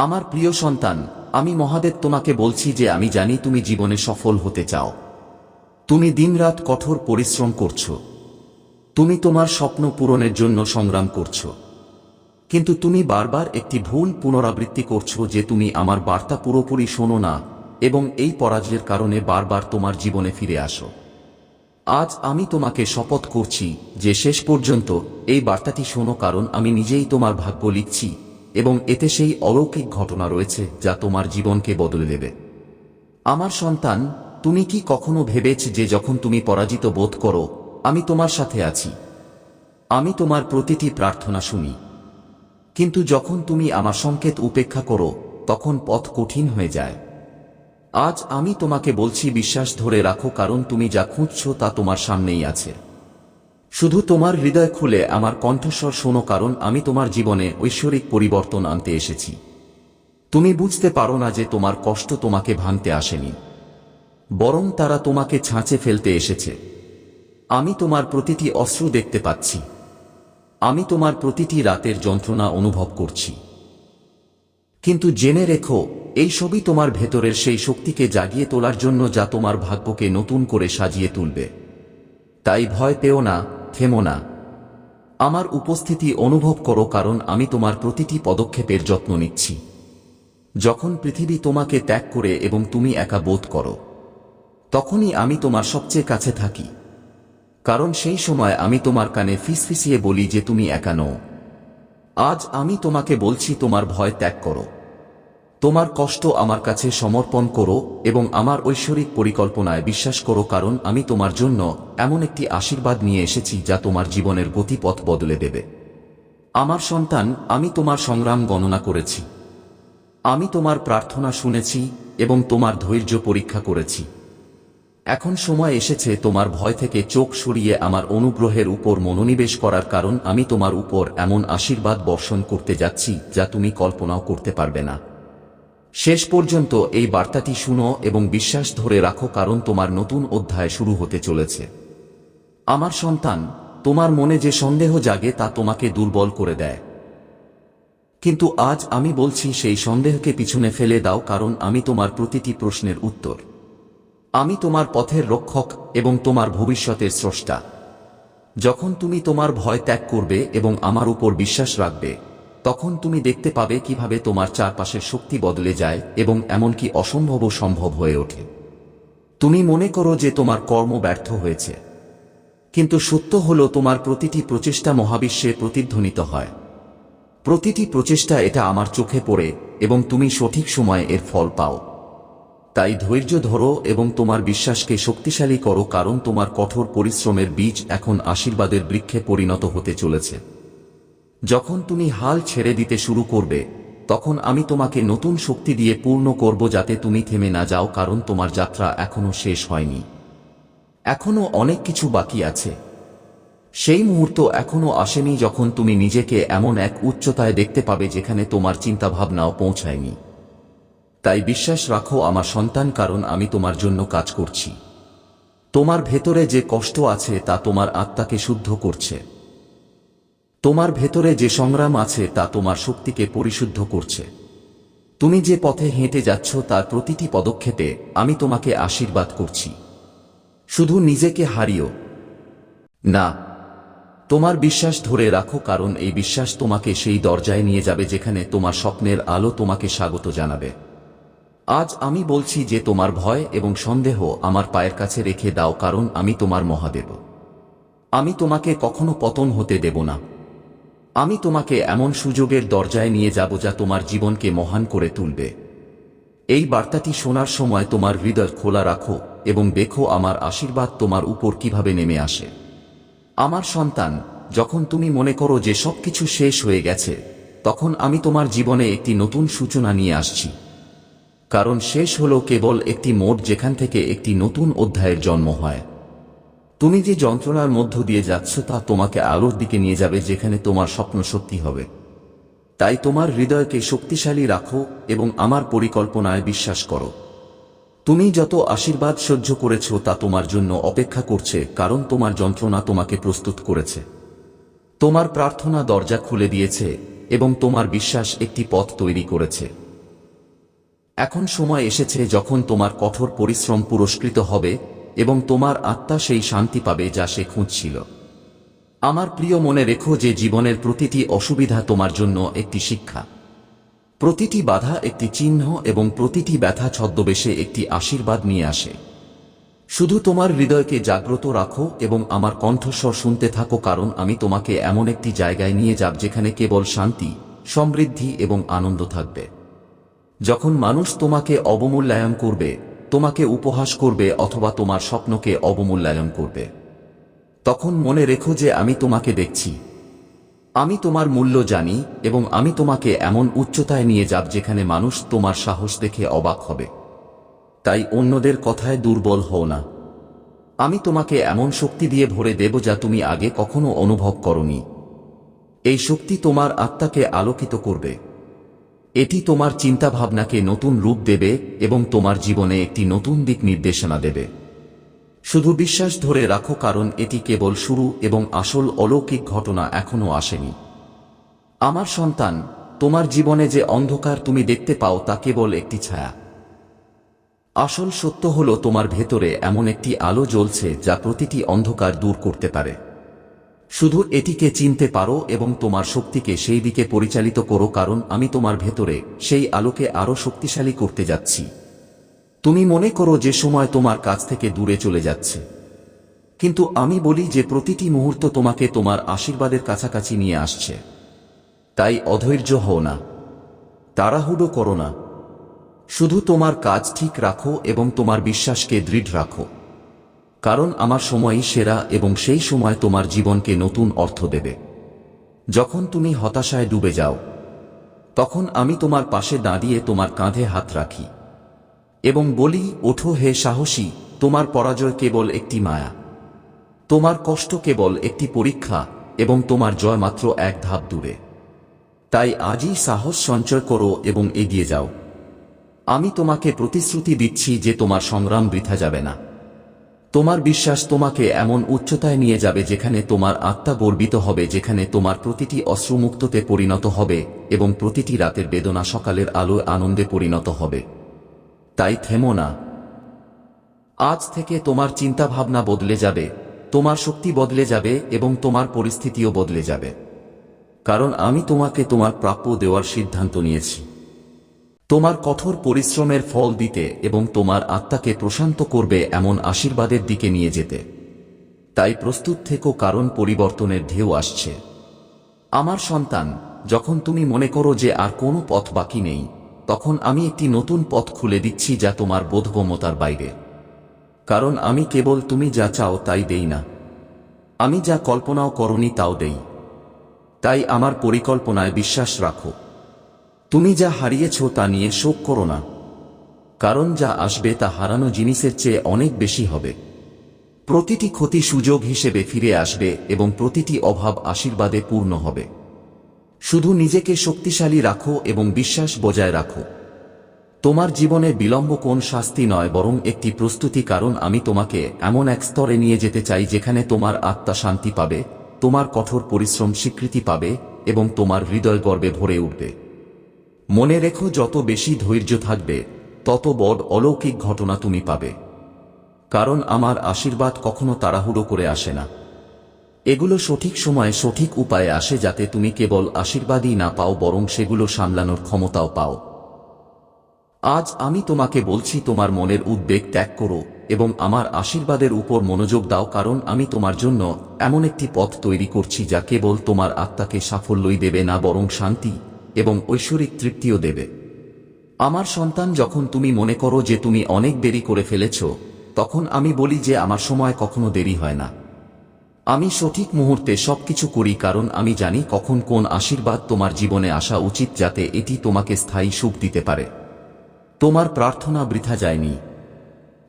আমার প্রিয় সন্তান, আমি মহাদেব তোমাকে বলছি যে আমি জানি তুমি জীবনে সফল হতে চাও। তুমি দিনরাত কঠোর পরিশ্রম করছ। তুমি তোমার স্বপ্ন পূরণের জন্য সংগ্রাম করছ। কিন্তু তুমি বারবার একটি ভুল পুনরাবৃত্তি করছ যে তুমি আমার বার্তা পুরোপুরি শোনো না এবং এই পরাজয়ের কারণে বারবার তোমার জীবনে ফিরে আসো। আজ আমি তোমাকে শপথ করছি যে শেষ পর্যন্ত এই বার্তাটি শোনো কারণ আমি নিজেই তোমার ভাগ্য লিখছি। এবং এতে সেই অলৌকিক ঘটনা রয়েছে যা তোমার জীবনকে বদলে দেবে। আমার সন্তান, তুমি কি কখনো ভেবেছ যে যখন তুমি পরাজিত বোধ করো, আমি তোমার সাথে আছি? আমি তোমার প্রতিটি প্রার্থনা শুনি। কিন্তু যখন তুমি আমার সংকেত উপেক্ষা করো, তখন পথ কঠিন হয়ে যায়। আজ আমি তোমাকে বলছি, বিশ্বাস ধরে রাখো, কারণ তুমি যা খুঁজছ তা তোমার সামনেই আছে। শুধু তোমার হৃদয় খুলে আমার কণ্ঠস্বর শোনো কারণ আমি তোমার জীবনে ঐশ্বরিক পরিবর্তন আনতে এসেছি। তুমি বুঝতে পারো না যে তোমার কষ্ট তোমাকে ভাঙতে আসেনি। বরং তারা তোমাকে ছাঁচে ফেলতে এসেছে। আমি তোমার প্রতিটি অস্ত্র দেখতে পাচ্ছি। আমি তোমার প্রতিটি রাতের যন্ত্রণা অনুভব করছি। কিন্তু জেনে রেখো, এই সবই তোমার ভেতরের সেই শক্তিকে জাগিয়ে তোলার জন্য যা তোমার ভাগ্যকে নতুন করে সাজিয়ে তুলবে। তাই ভয় পেও না থেমো না। আমার উপস্থিতি অনুভব করো কারণ আমি তোমার প্রতিটি পদক্ষেপের যত্ন নিচ্ছি। যখন পৃথিবী তোমাকে ত্যাগ করে এবং তুমি একা বোধ করো, তখনই আমি তোমার সবচেয়ে কাছে থাকি। কারণ সেই সময় আমি তোমার কানে ফিসফিসিয়ে বলি যে তুমি একা নও। আজ আমি তোমাকে বলছি তোমার ভয় ত্যাগ করো। তোমার কষ্ট আমার কাছে সমর্পণ করো এবং আমার ঐশ্বরিক পরিকল্পনায় বিশ্বাস করো, কারণ আমি তোমার জন্য এমন একটি আশীর্বাদ নিয়ে এসেছি যা তোমার জীবনের গতিপথ বদলে দেবে। আমার সন্তান, আমি তোমার সংগ্রাম গণনা করেছি। আমি তোমার প্রার্থনা শুনেছি এবং তোমার ধৈর্য পরীক্ষা করেছি। এখন সময় এসেছে তোমার ভয় থেকে চোখ সরিয়ে আমার অনুগ্রহের উপর মনোনিবেশ করার, কারণ আমি তোমার উপর এমন আশীর্বাদ বর্ষণ করতে যাচ্ছি যা তুমি কল্পনাও করতে পারবে না। শেষ পর্যন্ত এই বার্তাটি শুনো এবং বিশ্বাস ধরে রাখো কারণ তোমার নতুন অধ্যায় শুরু হতে চলেছে। আমার সন্তান, তোমার মনে যে সন্দেহ জাগে তা তোমাকে দুর্বল করে দেয়। কিন্তু আজ আমি বলছি সেই সন্দেহকে পিছনে ফেলে দাও কারণ আমি তোমার প্রতিটি প্রশ্নের উত্তর। আমি তোমার পথের রক্ষক এবং তোমার ভবিষ্যতের স্রষ্টা। যখন তুমি তোমার ভয় ত্যাগ করবে এবং আমার উপর বিশ্বাস রাখবে তখন তুমি দেখতে পাবে কীভাবে তোমার চারপাশের শক্তি বদলে যায় এবং এমনকি অসম্ভবও সম্ভব হয়ে ওঠে। তুমি মনে করো যে তোমার কর্ম ব্যর্থ হয়েছে। কিন্তু সত্য হল তোমার প্রতিটি প্রচেষ্টা মহাবিশ্বে প্রতিধ্বনিত হয়। প্রতিটি প্রচেষ্টা এটা আমার চোখে পড়ে এবং তুমি সঠিক সময়ে এর ফল পাও। তাই ধৈর্য ধরো এবং তোমার বিশ্বাসকে শক্তিশালী করো কারণ তোমার কঠোর পরিশ্রমের বীজ এখন আশীর্বাদের বৃক্ষে পরিণত হতে চলেছে। যখন তুমি হাল ছেড়ে দিতে শুরু করবে, তখন আমি তোমাকে নতুন শক্তি দিয়ে পূর্ণ করব যাতে তুমি থেমে না যাও কারণ তোমার যাত্রা এখনও শেষ হয়নি। এখনও অনেক কিছু বাকি আছে। সেই মুহূর্ত এখনও আসেনি যখন তুমি নিজেকে এমন এক উচ্চতায় দেখতে পাবে যেখানে তোমার চিন্তাভাবনাও পৌঁছায়নি। তাই বিশ্বাস রাখো আমার সন্তান, কারণ আমি তোমার জন্য কাজ করছি। তোমার ভেতরে যে কষ্ট আছে তা তোমার আত্মাকে শুদ্ধ করছে। তোমার ভেতরে যে সংগ্রাম আছে তা তোমার শক্তিকে পরিশুদ্ধ করছে। তুমি যে পথে হেঁটে যাচ্ছ তার প্রতিটি পদক্ষেপে আমি তোমাকে আশীর্বাদ করছি। শুধু নিজেকে হারিও। না, তোমার বিশ্বাস ধরে রাখো কারণ এই বিশ্বাস তোমাকে সেই দরজায় নিয়ে যাবে যেখানে তোমার স্বপ্নের আলো তোমাকে স্বাগত জানাবে। আজ আমি বলছি যে তোমার ভয় এবং সন্দেহ আমার পায়ের কাছে রেখে দাও কারণ আমি তোমার মহাদেব। আমি তোমাকে কখনো পতন হতে দেব না। আমি তোমাকে এমন সুযোগের দরজায় নিয়ে যাব যা তোমার জীবনকে মহান করে তুলবে। এই বার্তাটি শোনার সময় তোমার হৃদয় খোলা রাখো এবং দেখো আমার আশীর্বাদ তোমার উপর কীভাবে নেমে আসে। আমার সন্তান, যখন তুমি মনে করো যে সবকিছু শেষ হয়ে গেছে, তখন আমি তোমার জীবনে একটি নতুন সূচনা নিয়ে আসছি। কারণ শেষ হলো কেবল একটি মোড় যেখান থেকে একটি নতুন অধ্যায়ের জন্ম হয়। তুমি যে যন্ত্রণার মধ্য দিয়ে যাচ্ছ তা তোমাকে আলোর দিকে নিয়ে যাবে যেখানে তোমার স্বপ্ন সত্যি হবে। তাই তোমার হৃদয়কে শক্তিশালী রাখো এবং আমার পরিকল্পনায় বিশ্বাস করো। তুমি যত আশীর্বাদ সহ্য করেছ তা তোমার জন্য অপেক্ষা করছে, কারণ তোমার যন্ত্রণা তোমাকে প্রস্তুত করেছে। তোমার প্রার্থনা দরজা খুলে দিয়েছে এবং তোমার বিশ্বাস একটি পথ তৈরি করেছে। এখন সময় এসেছে যখন তোমার কঠোর পরিশ্রম পুরস্কৃত হবে এবং তোমার আত্মা সেই শান্তি পাবে যা সে খুঁজছিল। আমার প্রিয় মনে রেখো যে জীবনের প্রতিটি অসুবিধা তোমার জন্য একটি শিক্ষা। প্রতিটি বাধা একটি চিহ্ন এবং প্রতিটি ব্যথা ছদ্মবেশে একটি আশীর্বাদ নিয়ে আসে। শুধু তোমার হৃদয়কে জাগ্রত রাখো এবং আমার কণ্ঠস্বর শুনতে থাকো কারণ আমি তোমাকে এমন একটি জায়গায় নিয়ে যাব যেখানে কেবল শান্তি, সমৃদ্ধি এবং আনন্দ থাকবে। যখন মানুষ তোমাকে অবমূল্যায়ন করবে তোমাকে উপহাস করবে অথবা তোমার স্বপ্নকে অবমূল্যায়ন করবে। তখন মনে রেখো যে আমি তোমাকে দেখছি। আমি তোমার মূল্য জানি এবং আমি তোমাকে এমন উচ্চতায় নিয়ে যাব যেখানে মানুষ তোমার সাহস দেখে অবাক হবে। তাই অন্যদের কথায় দুর্বল হও না। আমি তোমাকে এমন শক্তি দিয়ে ভরে দেব যা তুমি আগে কখনো অনুভব করনি। এই শক্তি তোমার আত্মাকে আলোকিত করবে। এটি তোমার চিন্তাভাবনাকে নতুন রূপ দেবে এবং তোমার জীবনে একটি নতুন দিক নির্দেশনা দেবে। শুধু বিশ্বাস ধরে রাখো, কারণ এটি কেবল শুরু এবং আসল অলৌকিক ঘটনা এখনও আসেনি। আমার সন্তান, তোমার জীবনে যে অন্ধকার তুমি দেখতে পাও তা কেবল একটি ছায়া। আসল সত্য হল, তোমার ভেতরে এমন একটি আলো জ্বলছে যা প্রতিটি অন্ধকার দূর করতে পারে। শুধু এটিকে চিনতে পারো এবং তোমার শক্তিকে সেই দিকে পরিচালিত করো কারণ আমি তোমার ভেতরে, সেই আলোকে আরও শক্তিশালী করতে যাচ্ছি। তুমি মনে করো যে সময় তোমার কাছ থেকে দূরে চলে যাচ্ছে। কিন্তু আমি বলি যে প্রতিটি মুহূর্ত তোমাকে তোমার আশীর্বাদের কাছাকাছি নিয়ে আসছে। তাই অধৈর্য হও না। তাড়াহুড়ো করো না। শুধু তোমার কাজ ঠিক রাখো এবং তোমার বিশ্বাসকে দৃঢ় রাখো। কারণ আমার সময়ই সেরা এবং সেই সময় তোমার জীবনকে নতুন অর্থ দেবে। যখন তুমি হতাশায় ডুবে যাও, তখন আমি তোমার পাশে দাঁড়িয়ে তোমার কাঁধে হাত রাখি এবং বলি, ওঠো হে সাহসী, তোমার পরাজয় কেবল একটি মায়া। তোমার কষ্ট কেবল একটি পরীক্ষা এবং তোমার জয় মাত্র এক ধাপ দূরে। তাই আজই সাহস সঞ্চয় করো এবং এগিয়ে যাও। আমি তোমাকে প্রতিশ্রুতি দিচ্ছি যে তোমার সংগ্রাম বৃথা যাবে না। তোমার বিশ্বাস তোমাকে এমন উচ্চতায় নিয়ে যাবে যেখানে তোমার আত্মা গর্বিত হবে, যেখানে তোমার প্রতিটি অশ্রুমুক্ততে পরিণত হবে এবং প্রতিটি রাতের বেদনা সকালের আলো আনন্দে পরিণত হবে। তাই থেমো না। আজ থেকে তোমার চিন্তাভাবনা বদলে যাবে, তোমার শক্তি বদলে যাবে এবং তোমার পরিস্থিতিও বদলে যাবে। কারণ আমি তোমাকে তোমার প্রাপ্য দেওয়ার সিদ্ধান্ত নিয়েছি। তোমার কঠোর পরিশ্রমের ফল দিতে এবং তোমার আত্মাকে প্রশান্ত করবে এমন আশীর্বাদের দিকে নিয়ে যেতে। তাই প্রস্তুত থেকো, কারণ পরিবর্তনের ঢেউ আসছে। আমার সন্তান, যখন তুমি মনে করো যে আর কোনো পথ বাকি নেই, তখন আমি একটি নতুন পথ খুলে দিচ্ছি যা তোমার বোধগম্যতার বাইরে। কারণ আমি কেবল তুমি যা চাও তাই দেই না। আমি যা কল্পনাও করনি তাও দেই। তাই আমার পরিকল্পনায় বিশ্বাস রাখো। তুমি যা হারিয়েছ তা নিয়ে শোক করো না। কারণ যা আসবে তা হারানো জিনিসের চেয়ে অনেক বেশি হবে। প্রতিটি ক্ষতি সুযোগ হিসেবে ফিরে আসবে এবং প্রতিটি অভাব আশীর্বাদে পূর্ণ হবে। শুধু নিজেকে শক্তিশালী রাখো এবং বিশ্বাস বজায় রাখো। তোমার জীবনে বিলম্ব কোন শাস্তি নয়, বরং একটি প্রস্তুতি, কারণ আমি তোমাকে এমন এক স্তরে নিয়ে যেতে চাই যেখানে তোমার আত্মা শান্তি পাবে, তোমার কঠোর পরিশ্রম স্বীকৃতি পাবে এবং তোমার হৃদয় গর্বে ভরে উঠবে। মনে রেখো, যত বেশি ধৈর্য থাকবে, তত বড় অলৌকিক ঘটনা তুমি পাবে। কারণ আমার আশীর্বাদ কখনো তাড়াহুড়ো করে আসে না। এগুলো সঠিক সময়ে সঠিক উপায়ে আসে যাতে তুমি কেবল আশীর্বাদই না পাও, বরং সেগুলো সামলানোর ক্ষমতাও পাও। আজ আমি তোমাকে বলছি, তোমার মনের উদ্বেগ ত্যাগ করো এবং আমার আশীর্বাদের উপর মনোযোগ দাও, কারণ আমি তোমার জন্য এমন একটি পথ তৈরি করছি যা কেবল তোমার আত্মাকে সাফল্যই দেবে না, বরং শান্তি এবং ঐশ্বরিক তৃপ্তিও দেবে। আমার সন্তান, যখন তুমি মনে করো যে তুমি অনেক দেরি করে ফেলেছ, তখন আমি বলি যে আমার সময় কখনো দেরি হয় না। আমি সঠিক মুহূর্তে সবকিছু করি কারণ আমি জানি কখন কোন আশীর্বাদ তোমার জীবনে আসা উচিত যাতে এটি তোমাকে স্থায়ী সুখ দিতে পারে। তোমার প্রার্থনা বৃথা যায়নি।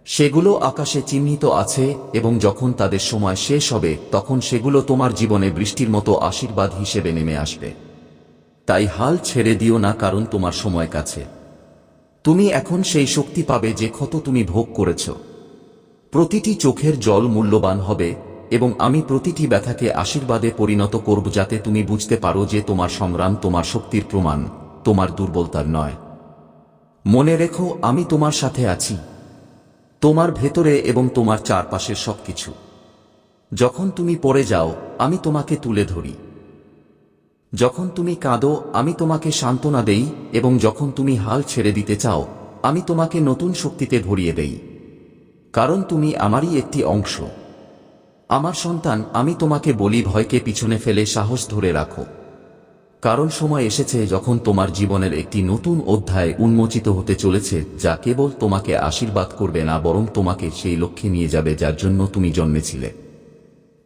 সেগুলো আকাশে চিহ্নিত আছে এবং যখন তাদের সময় শেষ হবে, তখন সেগুলো তোমার জীবনে বৃষ্টির মতো আশীর্বাদ হিসেবে নেমে আসবে। তাই হাল ছেড়ে দিও না কারণ তোমার সময় কাছে। তুমি এখন সেই শক্তি পাবে যে ক্ষত তুমি ভোগ করেছ। প্রতিটি চোখের জল মূল্যবান হবে এবং আমি প্রতিটি ব্যথাকে আশীর্বাদে পরিণত করব যাতে তুমি বুঝতে পারো যে তোমার সংগ্রাম তোমার শক্তির প্রমাণ, তোমার দুর্বলতার নয়। মনে রেখো, আমি তোমার সাথে আছি। তোমার ভেতরে এবং তোমার চারপাশের সবকিছু। যখন তুমি পড়ে যাও, আমি তোমাকে তুলে ধরি। যখন তুমি কাঁদো, আমি তোমাকে সান্ত্বনা দেই, এবং যখন তুমি হাল ছেড়ে দিতে চাও, আমি তোমাকে নতুন শক্তিতে ভরিয়ে দেই। কারণ তুমি আমারই একটি অংশ। আমার সন্তান, আমি তোমাকে বলি, ভয়কে পিছনে ফেলে সাহস ধরে রাখো। কারণ সময় এসেছে যখন তোমার জীবনের একটি নতুন অধ্যায় উন্মোচিত হতে চলেছে, যা কেবল তোমাকে আশীর্বাদ করবে না, বরং তোমাকে সেই লক্ষ্যে নিয়ে যাবে, যার জন্য তুমি জন্মেছিলে।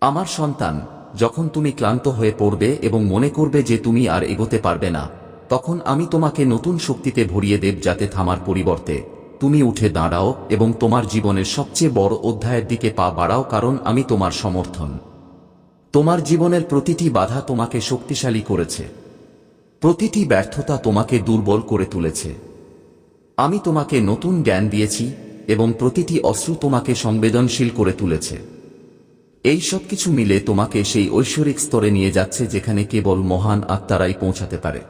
আমার সন্তান যখন তুমি ক্লান্ত হয়ে পড়বে এবং মনে করবে যে তুমি আর এগোতে পারবে না, তখন আমি তোমাকে নতুন শক্তিতে ভরিয়ে দেব যাতে থামার পরিবর্তে। তুমি উঠে দাঁড়াও এবং তোমার জীবনের সবচেয়ে বড় অধ্যায়ের দিকে পা বাড়াও কারণ আমি তোমার সমর্থন। তোমার জীবনের প্রতিটি বাধা তোমাকে শক্তিশালী করেছে। প্রতিটি ব্যর্থতা তোমাকে দুর্বল করে তুলেছে। আমি তোমাকে নতুন জ্ঞান দিয়েছি এবং প্রতিটি অশ্রু তোমাকে সংবেদনশীল করে তুলেছে। এই সব কিছু মিলে তোমাকে সেই ঐশ্বরিক স্তরে নিয়ে যাচ্ছে যেখানে কেবল মহান আত্মারাই পৌঁছাতে পারে।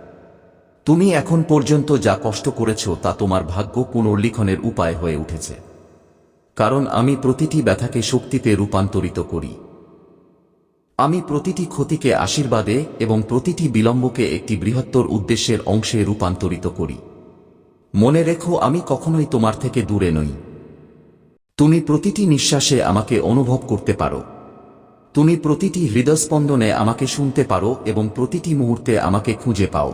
তুমি এখন পর্যন্ত যা কষ্ট করেছ তা তোমার ভাগ্য পুনর্লিখনের উপায় হয়ে উঠেছে। কারণ আমি প্রতিটি ব্যথাকে শক্তিতে রূপান্তরিত করি। আমি প্রতিটি ক্ষতিকে আশীর্বাদে এবং প্রতিটি বিলম্বকে একটি বৃহত্তর উদ্দেশ্যের অংশে রূপান্তরিত করি। মনে রেখো, আমি কখনোই তোমার থেকে দূরে নই। তুমি প্রতিটি নিঃশ্বাসে আমাকে অনুভব করতে পারো। তুমি প্রতিটি হৃদয়স্পন্দনে আমাকে শুনতে পারো এবং প্রতিটি মুহূর্তে আমাকে খুঁজে পাও।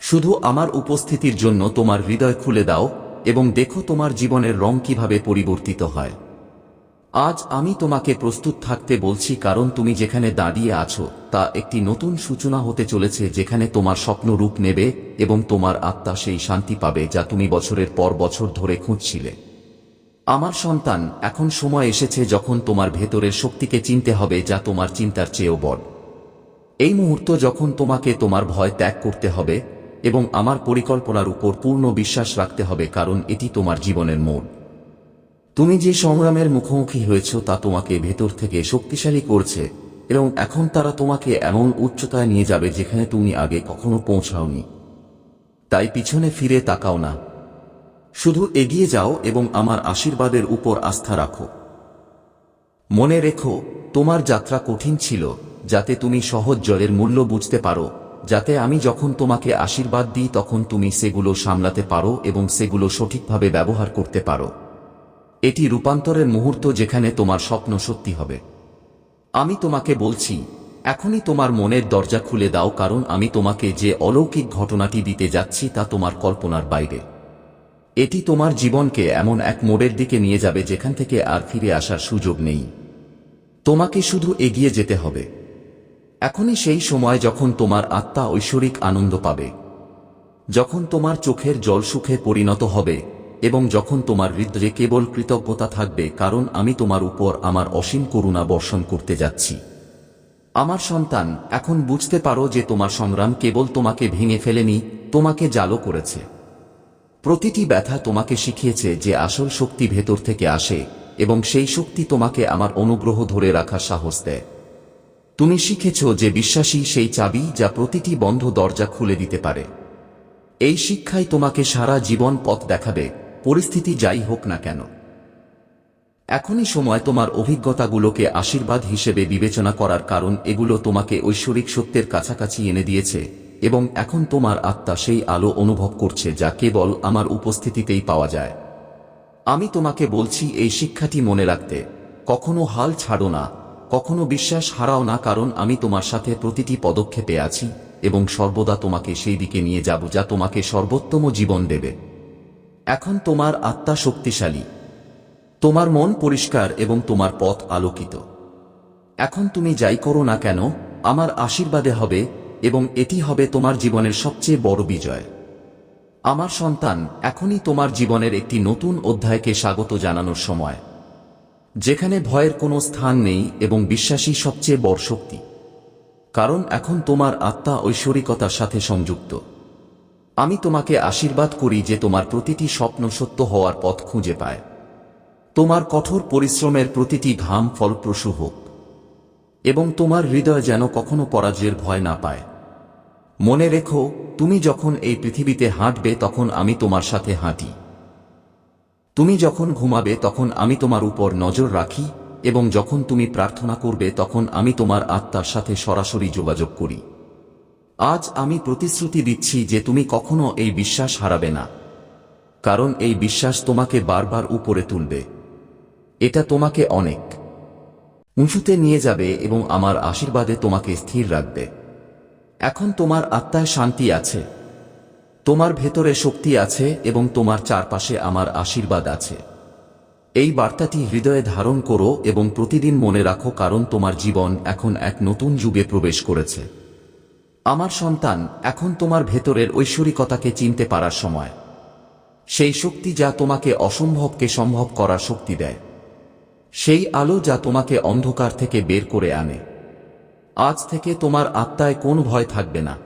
শুধু আমার উপস্থিতির জন্য তোমার হৃদয় খুলে দাও এবং দেখো তোমার জীবনের রং কীভাবে পরিবর্তিত হয়। আজ আমি তোমাকে প্রস্তুত থাকতে বলছি কারণ তুমি যেখানে দাঁড়িয়ে আছো, তা একটি নতুন সূচনা হতে চলেছে যেখানে তোমার স্বপ্ন রূপ নেবে এবং তোমার আত্মা সেই শান্তি পাবে যা তুমি বছরের পর বছর ধরে খুঁজছিলে। আমার সন্তান, এখন সময় এসেছে যখন তোমার ভেতরের শক্তিকে চিনতে হবে যা তোমার চিন্তার চেয়েও বড়। এই মুহূর্ত যখন তোমাকে তোমার ভয় ত্যাগ করতে হবে এবং আমার পরিকল্পনার উপর পূর্ণ বিশ্বাস রাখতে হবে কারণ এটি তোমার জীবনের মোড়। তুমি যে সংগ্রামের মুখোমুখি হয়েছ তা তোমাকে ভেতর থেকে শক্তিশালী করছে এবং এখন তারা তোমাকে এমন উচ্চতায় নিয়ে যাবে যেখানে তুমি আগে কখনো পৌঁছাওনি। তাই পিছনে ফিরে তাকাও না। শুধু এগিয়ে যাও এবং আমার আশীর্বাদের উপর আস্থা রাখো। মনে রেখো, তোমার যাত্রা কঠিন ছিল, যাতে তুমি সহজ জলের মূল্য বুঝতে পারো, যাতে আমি যখন তোমাকে আশীর্বাদ দিই তখন তুমি সেগুলো সামলাতে পারো এবং সেগুলো সঠিকভাবে ব্যবহার করতে পারো। এটি রূপান্তরের মুহূর্ত যেখানে তোমার স্বপ্ন সত্যি হবে। আমি তোমাকে বলছি, এখনই তোমার মনের দরজা খুলে দাও কারণ আমি তোমাকে যে অলৌকিক ঘটনাটি দিতে যাচ্ছি তা তোমার কল্পনার বাইরে। এটি তোমার জীবনকে এমন এক মোড়ের দিকে নিয়ে যাবে যেখান থেকে আর ফিরে আসার সুযোগ নেই। তোমাকে শুধু এগিয়ে যেতে হবে। এখনই সেই সময় যখন তোমার আত্মা ঐশ্বরিক আনন্দ পাবে। যখন তোমার চোখের জল সুখে পরিণত হবে এবং যখন তোমার হৃদয়ে কেবল কৃতজ্ঞতা থাকবে, কারণ আমি তোমার উপর আমার অসীম করুণা বর্ষণ করতে যাচ্ছি। আমার সন্তান, এখন বুঝতে পারো যে তোমার সংগ্রাম কেবল তোমাকে ভেঙে ফেলেনি, তোমাকে জালো করেছে। প্রতিটি ব্যথা তোমাকে শিখিয়েছে যে আসল শক্তি ভেতর থেকে আসে, এবং সেই শক্তি তোমাকে আমার অনুগ্রহ ধরে রাখার সাহস দেয়। তুমি শিখেছ যে বিশ্বাসী সেই চাবি যা প্রতিটি বন্ধ দরজা খুলে দিতে পারে। এই শিক্ষাই তোমাকে সারা জীবন পথ দেখাবে, পরিস্থিতি যাই হোক না কেন। এখনই সময় তোমার অভিজ্ঞতাগুলোকে আশীর্বাদ হিসেবে বিবেচনা করার কারণ এগুলো তোমাকে ঐশ্বরিক সত্যের কাছাকাছি এনে দিয়েছে এবং এখন তোমার আত্মা সেই আলো অনুভব করছে যা কেবল আমার উপস্থিতিতেই পাওয়া যায়। আমি তোমাকে বলছি, এই শিক্ষাটি মনে রাখতে, কখনো হাল ছাড়ো না, কখনো বিশ্বাস হারাও না, কারণ আমি তোমার সাথে প্রতিটি পদক্ষেপে আছি এবং সর্বদা তোমাকে সেই দিকে নিয়ে যাব যা তোমাকে সর্বোত্তম জীবন দেবে। এখন তোমার আত্মা শক্তিশালী। তোমার মন পরিষ্কার এবং তোমার পথ আলোকিত। এখন তুমি যাই করো না কেন, আমার আশীর্বাদে হবে এবং এটি হবে তোমার জীবনের সবচেয়ে বড় বিজয়। আমার সন্তান, এখনই তোমার জীবনের একটি নতুন অধ্যায়কে স্বাগত জানানোর সময়। যেখানে ভয়ের কোনো স্থান নেই এবং বিশ্বাসী সবচেয়ে বড় শক্তি। কারণ এখন তোমার আত্মা ঐশ্বরিকতার সাথে সংযুক্ত। আমি তোমাকে আশীর্বাদ করি যে তোমার প্রতিটি স্বপ্ন সত্য হওয়ার পথ খুঁজে পায়। তোমার কঠোর পরিশ্রমের প্রতিটি ঘাম ফলপ্রসূ হোক। এবং তোমার হৃদয় যেন কখনো পরাজয়ের ভয় না পায়। মনে রেখো, তুমি যখন এই পৃথিবীতে হাঁটবে তখন আমি তোমার সাথে হাঁটি। তুমি যখন ঘুমাবে তখন আমি তোমার উপর নজর রাখি এবং যখন তুমি প্রার্থনা করবে তখন আমি তোমার আত্মার সাথে সরাসরি যোগাযোগ করি। আজ আমি প্রতিশ্রুতি দিচ্ছি যে তুমি কখনো এই বিশ্বাস হারাবে না। কারণ এই বিশ্বাস তোমাকে বারবার উপরে তুলবে। এটা তোমাকে অনেক উঁচুতে নিয়ে যাবে এবং আমার আশীর্বাদে তোমাকে স্থির রাখবে। এখন তোমার আত্মায় শান্তি আছে। তোমার ভেতরে শক্তি আছে এবং তোমার চারপাশে আমার আশীর্বাদ আছে। এই বার্তাটি হৃদয়ে ধারণ করো এবং প্রতিদিন মনে রাখো কারণ তোমার জীবন এখন এক নতুন যুগে প্রবেশ করেছে। আমার সন্তান, এখন তোমার ভেতরের ঐশ্বরিকতাকে চিনতে পারার সময়। সেই শক্তি যা তোমাকে অসম্ভবকে সম্ভব করার শক্তি দেয়। সেই আলো যা তোমাকে অন্ধকার থেকে বের করে আনে। আজ থেকে তোমার আত্মায় কোন ভয় থাকবে না।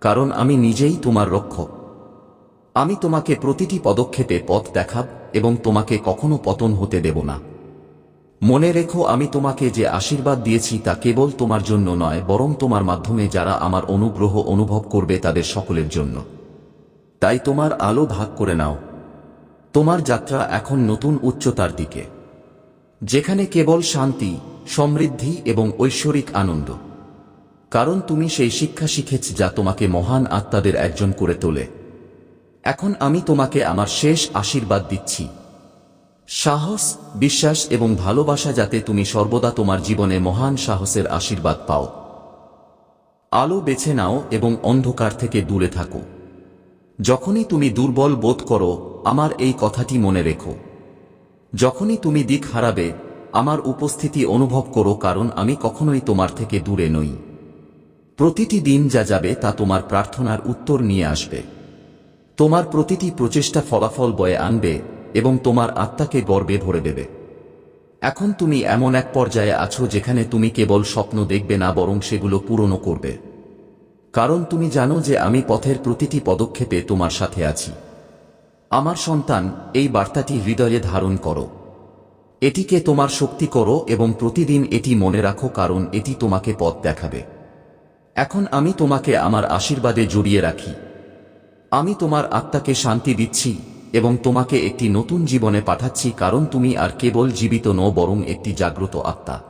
কারণ আমি নিজেই তোমার রক্ষক। আমি তোমাকে প্রতিটি পদক্ষেপে পথ দেখাব এবং তোমাকে কখনো পতন হতে দেব না। মনে রেখো, আমি তোমাকে যে আশীর্বাদ দিয়েছি তা কেবল তোমার জন্য নয়, বরং তোমার মাধ্যমে যারা আমার অনুগ্রহ অনুভব করবে তাদের সকলের জন্য। তাই তোমার আলো ভাগ করে নাও। তোমার যাত্রা এখন নতুন উচ্চতার দিকে। যেখানে কেবল শান্তি সমৃদ্ধি এবং ঐশ্বরিক আনন্দ। কারণ তুমি সেই শিক্ষা শিখেছ যা তোমাকে মহান আত্মাদের একজন করে তোলে। এখন আমি তোমাকে আমার শেষ আশীর্বাদ দিচ্ছি। সাহস, বিশ্বাস এবং ভালোবাসা যাতে তুমি সর্বদা তোমার জীবনে মহান সাহসের আশীর্বাদ পাও। আলো বেছে নাও এবং অন্ধকার থেকে দূরে থাকো। যখনই তুমি দুর্বল বোধ করো, আমার এই কথাটি মনে রেখো। যখনই তুমি দিক হারাবে আমার উপস্থিতি অনুভব করো কারণ আমি কখনোই তোমার থেকে দূরে নই। প্রতিটি দিন যা যাবে তা তোমার প্রার্থনার উত্তর নিয়ে আসবে। তোমার প্রতিটি প্রচেষ্টা ফলাফল বয়ে আনবে এবং তোমার আত্মাকে গর্বে ভরে দেবে। এখন তুমি এমন এক পর্যায়ে আছো যেখানে তুমি কেবল স্বপ্ন দেখবে না বরং সেগুলো পূরণও করবে। কারণ তুমি জানো যে আমি পথের প্রতিটি পদক্ষেপে তোমার সাথে আছি। আমার সন্তান, এই বার্তাটি হৃদয়ে ধারণ করো। এটিকে তোমার শক্তি করো এবং প্রতিদিন এটি মনে রাখো কারণ এটি তোমাকে পথ দেখাবে। এখন আমি তোমাকে আমার আশীর্বাদে জড়িয়ে রাখি। আমি তোমার আত্মাকে শান্তি দিচ্ছি এবং তোমাকে একটি নতুন জীবনে পাঠাচ্ছি কারণ তুমি আর কেবল জীবিত নও, বরং একটি জাগ্রত আত্মা।